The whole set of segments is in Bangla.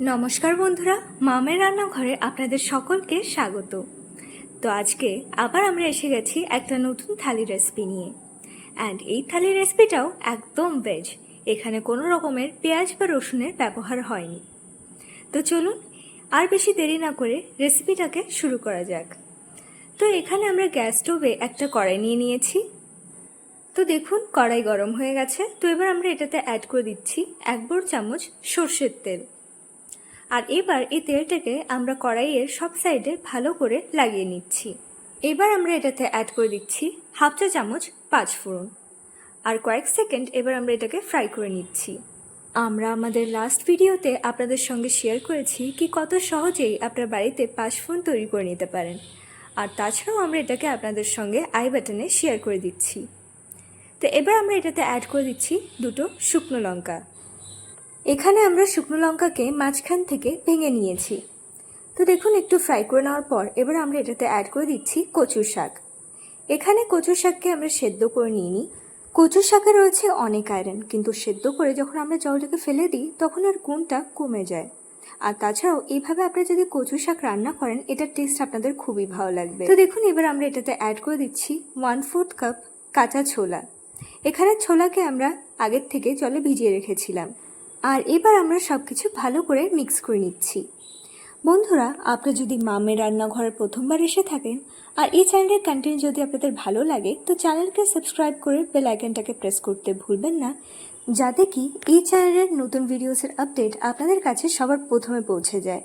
নমস্কার বন্ধুরা, মামের রান্নাঘরে আপনাদের সকলকে স্বাগত। তো আজকে আবার আমরা এসে গেছি একটা নতুন থালি রেসিপি নিয়ে। অ্যান্ড এই থালি রেসিপিটাও একদম ভেজ এখানে কোনো রকমের পেঁয়াজ বা রসুনের ব্যবহার হয়নি। তো চলুন, আর বেশি দেরি না করে রেসিপিটাকে শুরু করা যাক। তো এখানে আমরা গ্যাস স্টোভে একটা কড়াই নিয়ে নিয়েছি। তো দেখুন, কড়াই গরম হয়ে গেছে। তো এবার আমরা এটাতে অ্যাড করে দিচ্ছি এক বড় চামচ সর্ষের তেল। আর এবার এই তেলটাকে আমরা কড়াইয়ের সব সাইডে ভালো করে লাগিয়ে নিচ্ছি। এবার আমরা এটাতে অ্যাড করে দিচ্ছি হাফ চা চামচ পাঁচ ফোড়ন। আর কয়েক সেকেন্ড এবার আমরা এটাকে ফ্রাই করে নিচ্ছি। আমরা আমাদের লাস্ট ভিডিওতে আপনাদের সঙ্গে শেয়ার করেছি কি কত সহজেই আপনার বাড়িতে পাঁচফোড়ন তৈরি করে নিতে পারেন। আর তাছাড়াও আমরা এটাকে আপনাদের সঙ্গে আই বাটনে শেয়ার করে দিচ্ছি। তো এবার আমরা এটাতে অ্যাড করে দিচ্ছি দুটো শুকনো লঙ্কা। এখানে আমরা শুকনো লঙ্কাকে মাঝখান থেকে ভেঙে নিয়েছি। তো দেখুন, একটু ফ্রাই করে নেওয়ার পর এবার আমরা এটাতে অ্যাড করে দিচ্ছি কচুর শাক। এখানে কচুর শাককে আমরা সেদ্ধ করে নিয়ে নিই কচুর শাকে রয়েছে অনেক আয়রন কিন্তু সেদ্ধ করে যখন আমরা জলটাকে ফেলে দিই, তখন আর গুণটা কমে যায়। আর তাছাড়াও, এইভাবে আপনারা যদি কচু শাক রান্না করেন, এটার টেস্ট আপনাদের খুবই ভালো লাগবে। তো দেখুন, এবার আমরা এটাতে অ্যাড করে দিচ্ছি ওয়ান ফোর্থ কাপ কাঁচা ছোলা। এখানে ছোলাকে আমরা আগের থেকে জলে ভিজিয়ে রেখেছিলাম। আর এবার আমরা সব কিছু ভালো করে মিক্স করে নিচ্ছি। বন্ধুরা, আপনি যদি মামের রান্নাঘরে প্রথমবার এসে থাকেন, আর এই চ্যানেলের কন্টেন্ট যদি আপনাদের ভালো লাগে, তো চ্যানেলকে সাবস্ক্রাইব করে বেল আইকনটাকে প্রেস করতে ভুলবেন না, যাতে কি এই চ্যানেলের নতুন ভিডিওসের আপডেট আপনাদের কাছে সবার প্রথমে পৌঁছে যায়।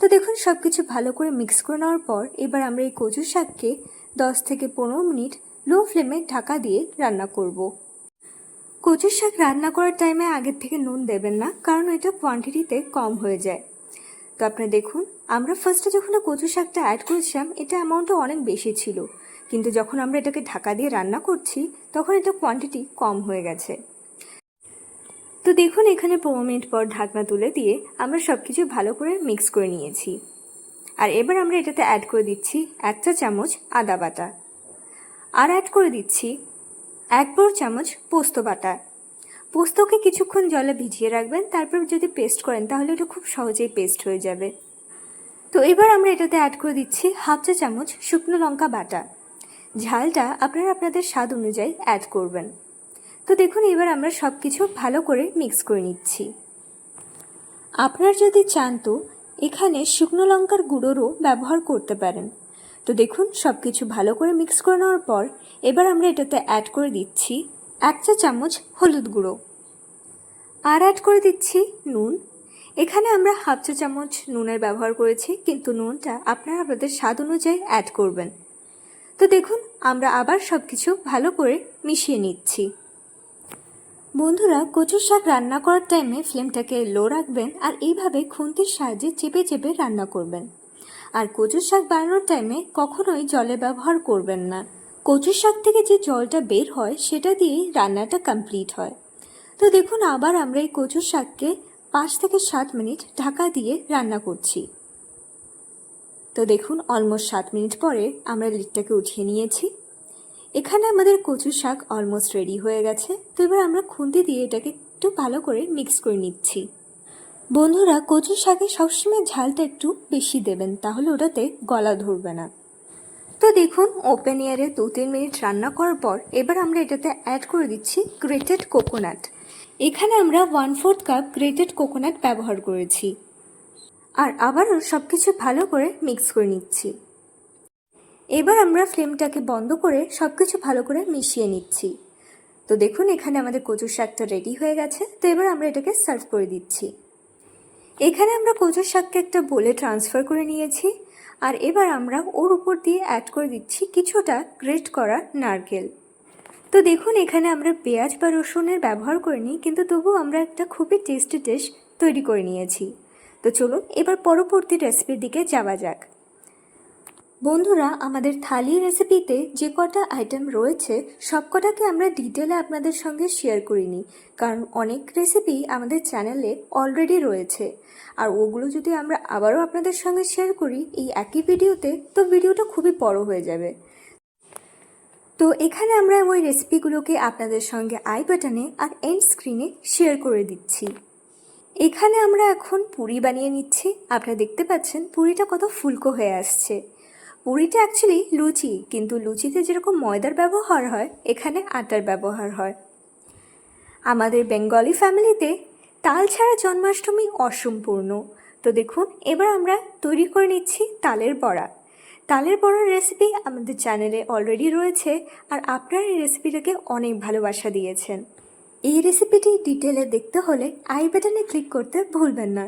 তো দেখুন সব কিছু ভালো করে মিক্স করে নেওয়ার পর এবার আমরা এই কচু শাককে দশ থেকে পনেরো মিনিট লো ফ্লেমে ঢাকা দিয়ে রান্না করব। কচুর শাক রান্না করার টাইমে আগের থেকে নুন দেবেন না, কারণ এটা কোয়ান্টিটিতে কম হয়ে যায়। তো আপনি দেখুন, আমরা ফার্স্টে যখন কচু শাকটা অ্যাড করেছিলাম, এটা অ্যামাউন্টটা অনেক বেশি ছিল। কিন্তু যখন আমরা এটাকে ঢাকা দিয়ে রান্না করছি, তখন এটা কোয়ান্টিটি কম হয়ে গেছে। তো দেখুন, এখানে পনেরো মিনিট পর ঢাকনা তুলে দিয়ে আমরা সব কিছু ভালো করে মিক্স করে নিয়েছি। আর এবার আমরা এটাতে অ্যাড করে দিচ্ছি এক চা চামচ আদা বাটা। আর অ্যাড করে দিচ্ছি এক বড় চামচ পোস্ত বাটা। পোস্তকে কিছুক্ষণ জলে ভিজিয়ে রাখবেন, তারপর যদি পেস্ট করেন, তাহলে এটা খুব সহজেই পেস্ট হয়ে যাবে। তো এবার আমরা এটাতে অ্যাড করে দিচ্ছি হাফ চা চামচ শুকনো লঙ্কা বাটা। ঝালটা আপনারা আপনাদের স্বাদ অনুযায়ী অ্যাড করবেন। তো দেখুন, এবার আমরা সব কিছু ভালো করে মিক্স করে নিচ্ছি। আপনারা যদি চান তো এখানে শুকনো লঙ্কার গুঁড়োরও ব্যবহার করতে পারেন। তো দেখুন সব কিছু ভালো করে মিক্স করে নেওয়ার পর এবার আমরা এটাতে অ্যাড করে দিচ্ছি এক চা চামচ হলুদ গুঁড়ো। আর অ্যাড করে দিচ্ছি নুন। এখানে আমরা হাফ চা চামচ নুনের ব্যবহার করেছি, কিন্তু নুনটা আপনারা আপনাদের স্বাদ অনুযায়ী অ্যাড করবেন। তো দেখুন, আমরা আবার সব কিছু ভালো করে মিশিয়ে নিচ্ছি। বন্ধুরা, কচুর শাক রান্না করার টাইমে ফ্লেমটাকে লো রাখবেন আর এইভাবে খুন্তির সাহায্যে চেপে চেপে রান্না করবেন। আর কচুর শাক বানানোর টাইমে কখনোই জলে ব্যবহার করবেন না। কচু শাক থেকে যে জলটা বের হয়, সেটা দিয়েই রান্নাটা কমপ্লিট হয়। তো দেখুন, আবার আমরা এই কচুর শাককে পাঁচ থেকে সাত মিনিট ঢাকা দিয়ে রান্না করছি। তো দেখুন অলমোস্ট সাত মিনিট পরে আমরা লিডটাকে উঠিয়ে নিয়েছি। এখানে আমাদের কচু শাক অলমোস্ট রেডি হয়ে গেছে। তো এবার আমরা খুন্তি দিয়ে এটাকে একটু ভালো করে মিক্স করে নিচ্ছি। বন্ধুরা কচু শাকে সবসময় ঝালটা একটু বেশি দেবেন, তাহলে ওটাতে গলা ধরবে না। তো দেখুন ওপেন এয়ারে দু তিন মিনিট রান্না করার পর এবার আমরা এটাতে অ্যাড করে দিচ্ছি গ্রেটেড কোকোনাট এখানে আমরা one fourth cup grated coconut ব্যবহার করেছি। আর আবারও সব কিছু ভালো করে মিক্স করে নিচ্ছি। এবার আমরা ফ্লেমটাকে বন্ধ করে সব কিছু ভালো করে মিশিয়ে নিচ্ছি। তো দেখুন, এখানে আমাদের কচুর শাকটা রেডি হয়ে গেছে। তো এবার আমরা এটাকে সার্ভ করে দিচ্ছি। এখানে আমরা কচুর শাককে একটা বলে ট্রান্সফার করে নিয়েছি, আর এবার আমরা ওর উপর দিয়ে অ্যাড করে দিচ্ছি কিছুটা গ্রেট করা নারকেল। তো দেখুন, এখানে আমরা পেঁয়াজ বা রসুনের ব্যবহার করিনি, কিন্তু তবু আমরা একটা খুবই টেস্টি ডিশ তৈরি করে নিয়েছি। তো চলুন, এবার পরবর্তী রেসিপির দিকে যাওয়া যাক। বন্ধুরা, আমাদের থালি রেসিপিতে যে কটা আইটেম রয়েছে সব কটাকে আমরা ডিটেলে আপনাদের সঙ্গে শেয়ার করিনি, কারণ অনেক রেসিপি আমাদের চ্যানেলে অলরেডি রয়েছে। আর ওগুলো যদি আমরা আবারও আপনাদের সঙ্গে শেয়ার করি এই একই ভিডিওতে তো ভিডিওটা খুবই বড় হয়ে যাবে। তো এখানে আমরা ওই রেসিপিগুলোকে আপনাদের সঙ্গে আই বাটনে আর এন্ড স্ক্রিনে শেয়ার করে দিচ্ছি। এখানে আমরা এখন পুরি বানিয়ে নিচ্ছি। আপনারা দেখতে পাচ্ছেন পুরিটা কত ফুলকো হয়ে আসছে। পুরিটা অ্যাকচুয়ালি লুচি, কিন্তু লুচিতে যেরকম ময়দার ব্যবহার হয়, এখানে আটার ব্যবহার হয়। আমাদের বেঙ্গলি ফ্যামিলিতে তাল ছাড়া জন্মাষ্টমী অসম্পূর্ণ। তো দেখুন, এবার আমরা তৈরি করে নিচ্ছি তালের বড়া। তালের বড়ার রেসিপি আমাদের চ্যানেলে অলরেডি রয়েছে, আর আপনারা এই রেসিপিটাকে অনেক ভালোবাসা দিয়েছেন। এই রেসিপিটি ডিটেলে দেখতে হলে আই বাটনে ক্লিক করতে ভুলবেন না।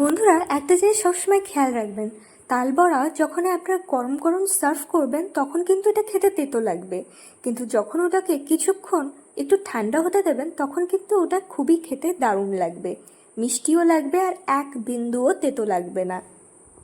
বন্ধুরা, একটা জিনিস সবসময় খেয়াল রাখবেন তাল বড়া যখন আপনারা গরম গরম সার্ভ করবেন, তখন কিন্তু এটা খেতে তেতো লাগবে। কিন্তু যখন ওটাকে কিছুক্ষণ একটু ঠান্ডা হতে দেবেন, তখন কিন্তু ওটা খুবই খেতে দারুণ লাগবে। মিষ্টিও লাগবে আর এক বিন্দুও তেতো লাগবে না।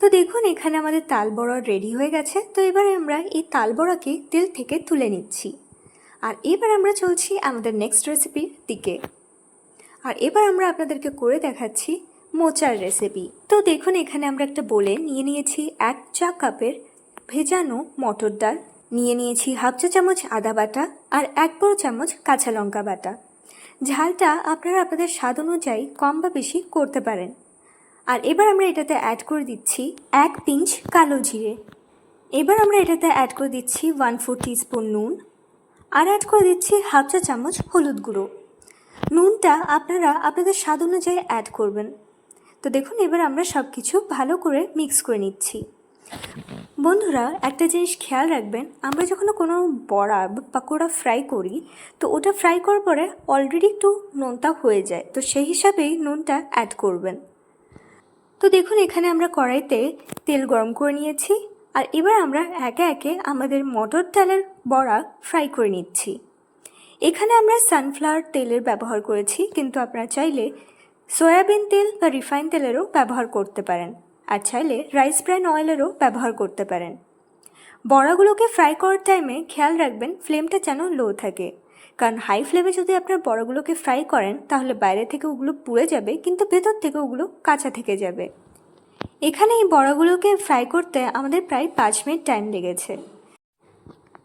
তো দেখুন, এখানে আমাদের তাল বড়া রেডি হয়ে গেছে। তো এবারে আমরা এই তাল বড়াকে তেল থেকে তুলে নিচ্ছি। আর এবার আমরা চলছি আমাদের নেক্সট রেসিপির দিকে। আর এবার আমরা আপনাদেরকে করে দেখাচ্ছি মোচার রেসিপি তো দেখুন, এখানে আমরা একটা বলে নিয়ে নিয়েছি এক চা কাপের ভেজানো মটর ডাল। নিয়ে নিয়েছি হাফ চা চামচ আদা বাটা আর এক বড় চামচ কাঁচা লঙ্কা বাটা। ঝালটা আপনারা আপনাদের স্বাদ অনুযায়ী কম বা বেশি করতে পারেন। আর এবার আমরা এটাতে অ্যাড করে দিচ্ছি এক পিঞ্চ কালো জিরে। এবার আমরা এটাতে অ্যাড করে দিচ্ছি ওয়ান ফোর স্পুন নুন। আর অ্যাড করে দিচ্ছি হাফ চা চামচ হলুদ গুঁড়ো। নুনটা আপনারা আপনাদের স্বাদ অনুযায়ী অ্যাড করবেন। তো দেখুন, এবার আমরা সব কিছু ভালো করে মিক্স করে নিচ্ছি। বন্ধুরা, একটা জিনিস খেয়াল রাখবেন, আমরা যখন কোনো বড়া বা পাকোড়া ফ্রাই করি, তো ওটা ফ্রাই করার পরে অলরেডি একটু নোনতা হয়ে যায়, তো সেই হিসাবেই নুনটা অ্যাড করবেন। তো দেখুন, এখানে আমরা কড়াইতে তেল গরম করে নিয়েছি, আর এবার আমরা একে একে আমাদের মটর ডালের বড়া ফ্রাই করে নিচ্ছি। এখানে আমরা সানফ্লাওয়ার তেলের ব্যবহার করেছি, কিন্তু আপনারা চাইলে সয়াবিন তেল বা রিফাইন তেলেরও ব্যবহার করতে পারেন, আর চাইলে রাইস ব্র্যান অয়েলেরও ব্যবহার করতে পারেন। বড়াগুলোকে ফ্রাই করার টাইমে খেয়াল রাখবেন ফ্লেমটা যেন লো থাকে। কারণ হাই ফ্লেমে যদি আপনার বড়াগুলোকে ফ্রাই করেন, তাহলে বাইরে থেকে ওগুলো পুড়ে যাবে, কিন্তু ভেতর থেকে ওগুলো কাঁচা থেকে যাবে। এখানে এই বড়াগুলোকে ফ্রাই করতে আমাদের প্রায় পাঁচ মিনিট টাইম লেগেছে।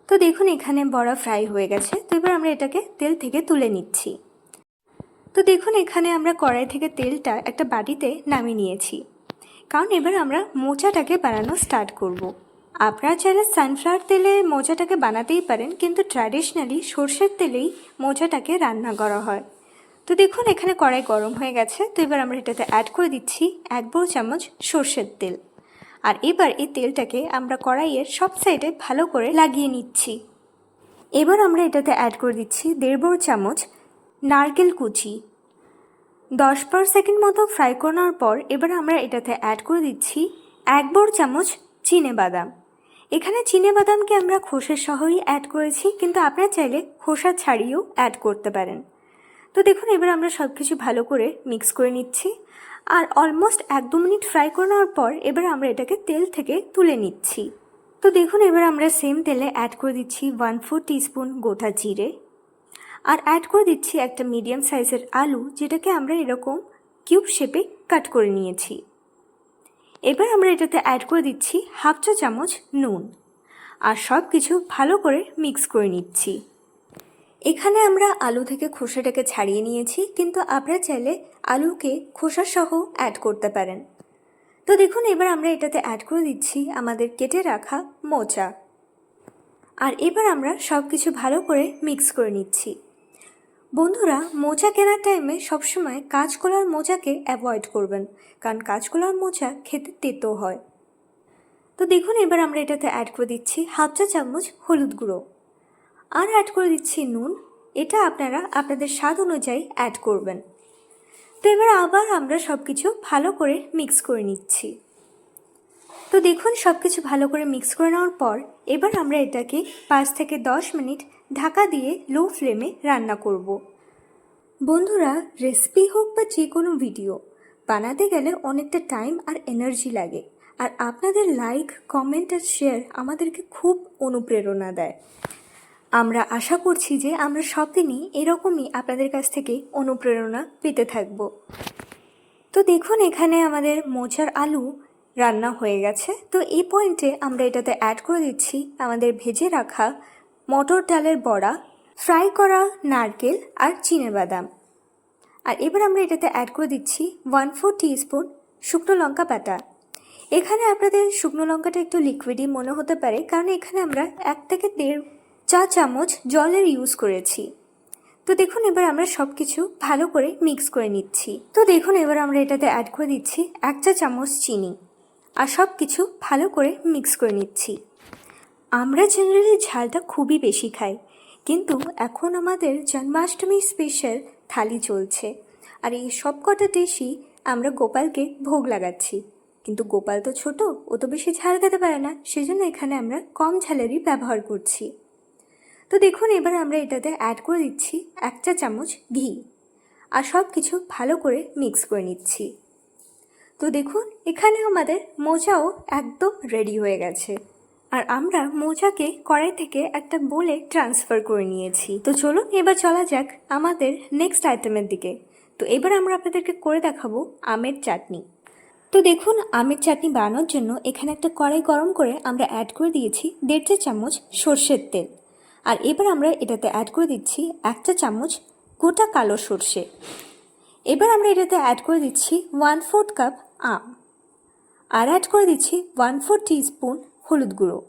তো দেখুন এখানে বড়া ফ্রাই হয়ে গেছে, তো এবার আমরা এটাকে তেল থেকে তুলে নিচ্ছি। তো দেখুন, এখানে আমরা কড়াই থেকে তেলটা একটা বাটিতে নামিয়ে নিয়েছি। কারণ এবার আমরা মোচাটাকে বানানো স্টার্ট করব। আপনারা চাইলে সানফ্লাওয়ার তেলে মোচাটাকে বানাতেই পারেন, কিন্তু ট্র্যাডিশনালি সর্ষের তেলেই মোচাটাকে রান্না করা হয়। তো দেখুন, এখানে কড়াই গরম হয়ে গেছে, তো এবার আমরা এটাতে অ্যাড করে দিচ্ছি এক বড় চামচ সর্ষের তেল। আর এবার এই তেলটাকে আমরা কড়াইয়ের সব সাইডে ভালো করে লাগিয়ে নিচ্ছি। এবার আমরা এটাতে অ্যাড করে দিচ্ছি দেড় বড় চামচ নারকেল কুচি। দশ পার সেকেন্ড মতো ফ্রাই করানোর পর এবার আমরা এটাতে অ্যাড করে দিচ্ছি এক বড় চামচ চিনে বাদাম। এখানে চিনে বাদামকে আমরা খোসা সহই অ্যাড করেছি, কিন্তু আপনারা চাইলে খোসা ছাড়িয়েও অ্যাড করতে পারেন। তো দেখুন, এবার আমরা সব কিছু ভালো করে মিক্স করে নিচ্ছি। আর অলমোস্ট এক দু মিনিট ফ্রাই করে নেওয়ার পর এবার আমরা এটাকে তেল থেকে তুলে নিচ্ছি। তো দেখুন, এবার আমরা সেম তেলে অ্যাড করে দিচ্ছি ওয়ান ফোর টিস্পুন গোটা জিরে। আর অ্যাড করে দিচ্ছি একটা মিডিয়াম সাইজের আলু, যেটাকে আমরা এরকম কিউব শেপে কাট করে নিয়েছি। এবার আমরা এটাতে অ্যাড করে দিচ্ছি হাফ চা চামচ নুন। আর সব কিছু ভালো করে মিক্স করে নিচ্ছি। এখানে আমরা আলু থেকে খোসাটাকে ছাড়িয়ে নিয়েছি, কিন্তু আপনারা চাইলে আলুকে খোসা সহ অ্যাড করতে পারেন। তো দেখুন, এবার আমরা এটাতে অ্যাড করে দিচ্ছি আমাদের কেটে রাখা মোচা। আর এবার আমরা সব কিছু ভালো করে মিক্স করে নিচ্ছি। বন্ধুরা, মোজা কেনার টাইমে সবসময় কাঁচকলার মোজাকে অ্যাভয়েড করবেন, কারণ কাঁচকলার মোজা খেতে তেতো হয়। তো দেখুন, এবার আমরা এটাতে অ্যাড করে দিচ্ছি হাফ চা চামচ হলুদ গুঁড়ো। আর অ্যাড করে দিচ্ছি নুন, এটা আপনারা আপনাদের স্বাদ অনুযায়ী অ্যাড করবেন। তো এবার আবার আমরা সব কিছু ভালো করে মিক্স করে নিচ্ছি। তো দেখুন সব কিছু ভালো করে মিক্স করে নেওয়ার পর এবার আমরা এটাকে পাঁচ থেকে দশ মিনিট ঢাকা দিয়ে লো ফ্লেমে রান্না করব। বন্ধুরা, রেসিপি হোক বা যে কোনো ভিডিও, বানাতে গেলে অনেকটা টাইম আর এনার্জি লাগে। আর আপনাদের লাইক, কমেন্ট আর শেয়ার আমাদেরকে খুব অনুপ্রেরণা দেয়। আমরা আশা করছি যে আমরা সব দিনই এরকমই আপনাদের কাছ থেকে অনুপ্রেরণা পেতে থাকব। তো দেখুন, এখানে আমাদের মোচার আলু রান্না হয়ে গেছে। তো এই পয়েন্টে আমরা এটাতে অ্যাড করে দিচ্ছি আমাদের ভেজে রাখা মটর ডালের বড়া ফ্রাই করা নারকেল আর বাদাম। আর এবার আমরা এটাতে অ্যাড করে দিচ্ছি ওয়ান ফোর স্পুন শুকনো লঙ্কা বাটা। এখানে আপনাদের শুকনো লঙ্কাটা একটু লিকুইডই মনে হতে পারে, কারণ এখানে আমরা এক থেকে দেড় চা চামচ জলের ইউজ করেছি। তো দেখুন এবার আমরা সব কিছু ভালো করে মিক্স করে নিচ্ছি। তো দেখুন এবার আমরা এটাতে অ্যাড করে দিচ্ছি এক চা চামচ চিনি। আর সব কিছু ভালো করে মিক্স করে নিচ্ছি। আমরা জেনারেলি ঝালটা খুবই বেশি খাই, কিন্তু এখন আমাদের জন্মাষ্টমী স্পেশাল থালি চলছে। আর এই সব কটা ডিশই আমরা গোপালকে ভোগ লাগাচ্ছি। কিন্তু গোপাল তো ছোট, ও তো বেশি ঝাল খেতে পারে না, সেজন্য এখানে আমরা কম ঝালেরই ব্যবহার করছি। তো দেখুন, এবার আমরা এটাতে অ্যাড করে দিচ্ছি এক চা চামচ ঘি। আর সব কিছু ভালো করে মিক্স করে নিচ্ছি। তো দেখুন, এখানে আমাদের মোজাও একদম রেডি হয়ে গেছে। আর আমরা মোজাকে কড়াই থেকে একটা বোলে ট্রান্সফার করে নিয়েছি। তো চলুন, এবার চলা যাক আমাদের নেক্সট আইটেমের দিকে। তো এবার আমরা আপনাদেরকে করে দেখাবো আমের চাটনি। তো দেখুন, আমের চাটনি বানানোর জন্য এখানে একটা কড়াই গরম করে আমরা অ্যাড করে দিয়েছি দেড় চা চামচ সর্ষের তেল। আর এবার আমরা এটাতে অ্যাড করে দিচ্ছি এক চা চামচ গোটা কালো সর্ষে। এবার আমরা এটাতে অ্যাড করে দিচ্ছি ওয়ান ফোর্থ কাপ আম। আর অ্যাড করে দিচ্ছি ওয়ান ফোর স্পুন হলুদ গুঁড়ো।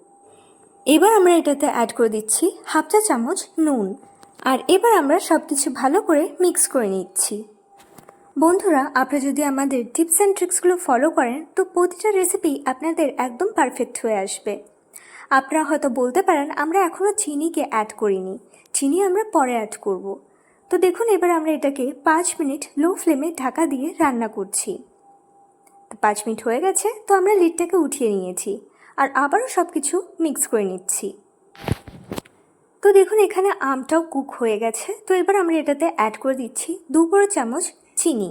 এবার আমরা এটাতে অ্যাড করে দিচ্ছি হাফ চা চামচ নুন। আর এবার আমরা সব কিছু ভালো করে মিক্স করে নিচ্ছি। বন্ধুরা, আপনারা যদি আমাদের টিপস অ্যান্ড ট্রিক্সগুলো ফলো করেন, তো প্রতিটা রেসিপি আপনাদের একদম পারফেক্ট হয়ে আসবে। আপনারা হয়তো বলতে পারেন, আমরা এখনও চিনিকে অ্যাড করিনি। চিনি আমরা পরে অ্যাড করব। তো দেখুন, এবার আমরা এটাকে পাঁচ মিনিট লো ফ্লেমে ঢাকা দিয়ে রান্না করছি। পাঁচ মিনিট হয়ে গেছে, তো আমরা লিডটাকে উঠিয়ে নিয়েছি আর আবারও সব কিছু মিক্স করে নিচ্ছি। তো দেখুন, এখানে আমটাও কুক হয়ে গেছে, তো এবার আমরা এটাতে অ্যাড করে দিচ্ছি দু বড় চামচ চিনি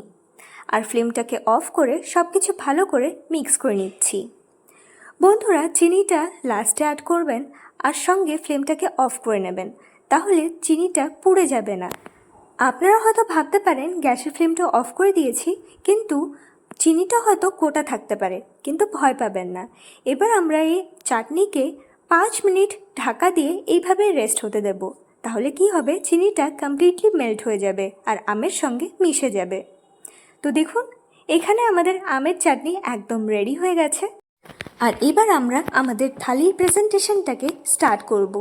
আর ফ্লেমটাকে অফ করে সব কিছু ভালো করে মিক্স করে নিচ্ছি। বন্ধুরা, চিনিটা লাস্টে অ্যাড করবেন আর সঙ্গে ফ্লেমটাকে অফ করে নেবেন, তাহলে চিনিটা পুড়ে যাবে না। আপনারা হয়তো ভাবতে পারেন, গ্যাসের ফ্লেমটা অফ করে দিয়েছি, কিন্তু চিনিটা হয়তো কোটা থাকতে পারে, কিন্তু ভয় পাবেন না। এবার আমরা এই চাটনিকে পাঁচ মিনিট ঢাকা দিয়ে এইভাবে রেস্ট হতে দেব। তাহলে কি হবে? চিনিটা কমপ্লিটলি মেল্ট হয়ে যাবে আর আমের সঙ্গে মিশে যাবে। তো দেখুন, এখানে আমাদের আমের চাটনি একদম রেডি হয়ে গেছে। আর এবার আমরা আমাদের থালির প্রেজেন্টেশনটাকে স্টার্ট করব।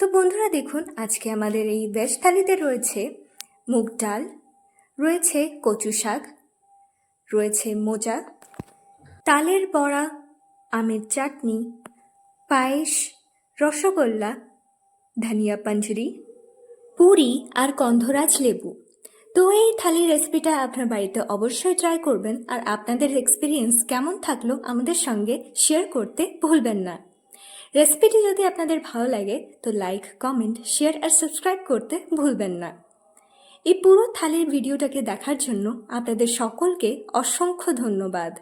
তো বন্ধুরা দেখুন, আজকে আমাদের এই ভেজ থালিতে রয়েছে মুগ ডাল, রয়েছে কচু শাক রয়েছে মোজা, তালের বড়া, আমের চাটনি, পায়েস, রসগোল্লা, ধনিয়া পাঞ্জরি পুরি আর গন্ধরাজ লেবু। তো এই থালির রেসিপিটা আপনার বাড়িতে অবশ্যই ট্রাই করবেন আর আপনাদের এক্সপিরিয়েন্স কেমন থাকল আমাদের সঙ্গে শেয়ার করতে ভুলবেন না। রেসিপিটি যদি আপনাদের ভালো লাগে, তো লাইক কমেন্ট শেয়ার আর সাবস্ক্রাইব করতে ভুলবেন না। এই পুরো থালির ভিডিওটাকে দেখার জন্য আপনাদের সকলকে অসংখ্য ধন্যবাদ।